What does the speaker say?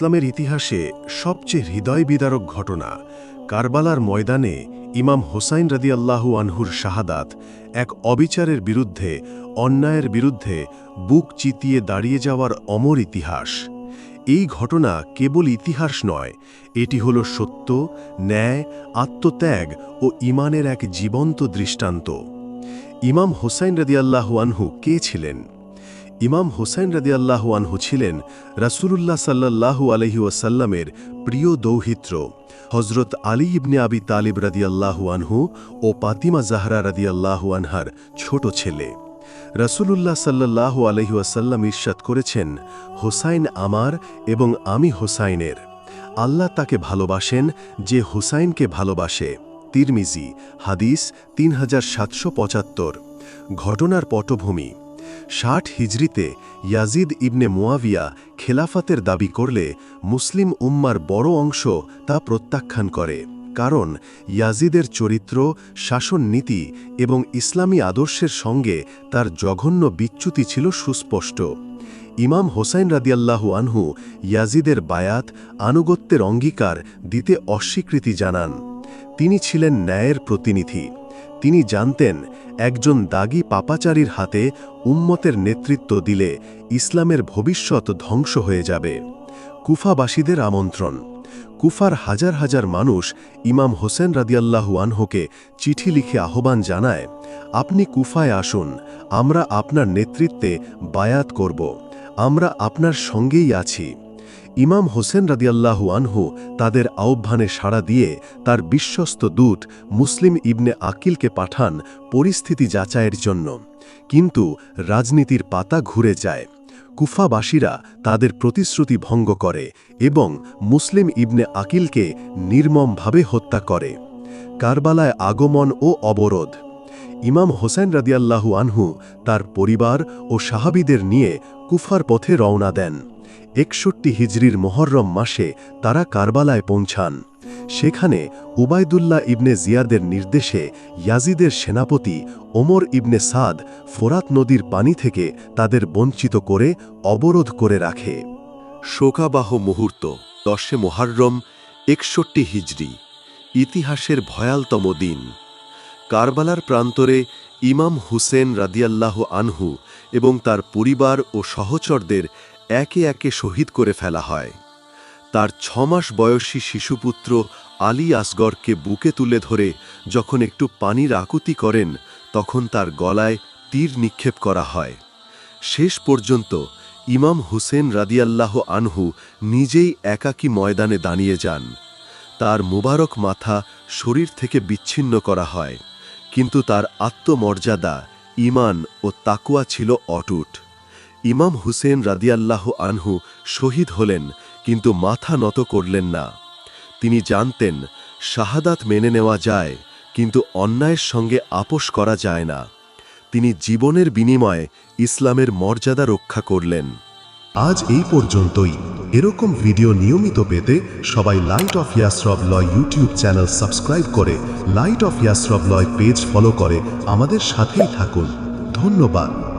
ইসলামের ইতিহাসে সবচেয়ে হৃদয় বিদারক ঘটনা কারবালার ময়দানে ইমাম হোসাইন রাদিয়াল্লাহু আনহুর শাহাদাত এক অবিচারের বিরুদ্ধে, অন্যায়ের বিরুদ্ধে বুক চিতিয়ে দাঁড়িয়ে যাওয়ার অমর ইতিহাস। এই ঘটনা কেবল ইতিহাস নয়, এটি হল সত্য, ন্যায়, আত্মত্যাগ ও ইমানের এক জীবন্ত দৃষ্টান্ত। ইমাম হোসাইন রাদিয়াল্লাহু আনহু কে ছিলেন? ইমাম হোসাইন রাদিয়াল্লাহু আনহু ছিলেন রাসূলুল্লাহ সাল্লাল্লাহু আলহি ওয়াসাল্লামের প্রিয় দৌহিত্র। হজরত আলী ইবনে আবি তালিব রাদিয়াল্লাহু আনহু ও পাতিমা জাহরা রাদিয়াল্লাহু আনহার ছোট ছেলে। রাসূলুল্লাহ সাল্লাল্লাহু আলহি ওয়াসাল্লাম ঈর্ষাদ করেছেন, হোসাইন আমার এবং আমি হোসাইনের। আল্লাহ তাকে ভালোবাসেন যে হুসাইনকে ভালোবাসে। তিরমিজি, হাদিস তিন হাজার সাতশো পঁচাত্তর। ঘটনার পটভূমি ষাট হিজরিতে ইয়াজিদ ইবনে মোয়াবিয়া খেলাফাতের দাবি করলে মুসলিম উম্মার বড় অংশ তা প্রত্যাখ্যান করে। কারণ ইয়াজিদের চরিত্র শাসন নীতি এবং ইসলামী আদর্শের সঙ্গে তার জঘন্য বিচ্যুতি ছিল সুস্পষ্ট। ইমাম হোসাইন রাদিয়াল্লাহু আনহু ইয়াজিদের বায়াত, আনুগত্যের অঙ্গীকার দিতে অস্বীকৃতি জানান। তিনি ছিলেন ন্যায়ের প্রতিনিধি। তিনি জানতেন, একজন দাগী পাপাচারীর হাতে উম্মতের নেতৃত্ব দিলে ইসলামের ভবিষ্যৎ ধ্বংস হয়ে যাবে। কুফাবাসীদের আমন্ত্রণ। কুফার হাজার হাজার মানুষ ইমাম হোসেন রাদিয়াল্লাহু আনহোকে চিঠি লিখে আহ্বান জানায়, আপনি কুফায় আসুন, আমরা আপনার নেতৃত্বে বায়াত করব, আমরা আপনার সঙ্গেই আছি। ইমাম হোসেন রাদিয়াল্লাহু আনহু তাদের আহ্বানে সাড়া দিয়ে তার বিশ্বস্ত দূত মুসলিম ইবনে আকিলকে পাঠান পরিস্থিতি যাচাইয়ের জন্য। কিন্তু রাজনীতির পাতা ঘুরে যায়। কুফাবাসীরা তাদের প্রতিশ্রুতি ভঙ্গ করে এবং মুসলিম ইবনে আকিলকে নির্মমভাবে হত্যা করে। কারবালায় আগমন ও অবরোধ। ইমাম হোসেন রাদিয়াল্লাহু আনহু তার পরিবার ও সাহাবিদের নিয়ে কুফার পথে রওনা দেন। একষট্টি হিজরির মহরম মাসে তারা কারবালায় পৌঁছান। সেখানে উবায়দুল্লাহ ইবনে জিয়াদের নির্দেশে ইয়াজিদের সেনাপতি ওমর ইবনে সাদ ফোরাত নদীর পানি থেকে তাদের বঞ্চিত করে অবরোধ করে রাখে। শোকাবাহ মুহূর্ত, দশে মোহাররম একষট্টি হিজরি, ইতিহাসের ভয়ালতম দিন। কারবালার প্রান্তরে ইমাম হুসেন রাদিয়াল্লাহ আনহু এবং তার পরিবার ও সহচরদের একে একে শহীদ করে ফেলা হয়। তার ছমাস বয়সী শিশুপুত্র আলী আসগরকে বুকে তুলে ধরে যখন একটু পানির আকুতি করেন, তখন তার গলায় তীর নিক্ষেপ করা হয়। শেষ পর্যন্ত ইমাম হুসেন রাদিয়াল্লাহ আনহু নিজেই একাকী ময়দানে দাঁড়িয়ে যান। তার মুবারক মাথা শরীর থেকে বিচ্ছিন্ন করা হয়। কিন্তু তার আত্মমর্যাদা ইমান ও তাকুয়া ছিল অটুট। ইমাম হুসেন রাদিয়াল্লাহ আনহু শহীদ হলেন, কিন্তু মাথা নত করলেন না। তিনি জানতেন, শাহাদাত মেনে নেওয়া যায়, কিন্তু অন্যায়ের সঙ্গে আপোষ করা যায় না। তিনি জীবনের বিনিময়ে ইসলামের মর্যাদা রক্ষা করলেন। আজ এই পর্যন্তই। এরকম ভিডিও নিয়মিত পেতে সবাই লাইট অফ ইয়াসরব লয় ইউটিউব চ্যানেল সাবস্ক্রাইব করে লাইট অফ ইয়াসরব লয় পেজ ফলো করে আমাদের সাথেই থাকুন। ধন্যবাদ।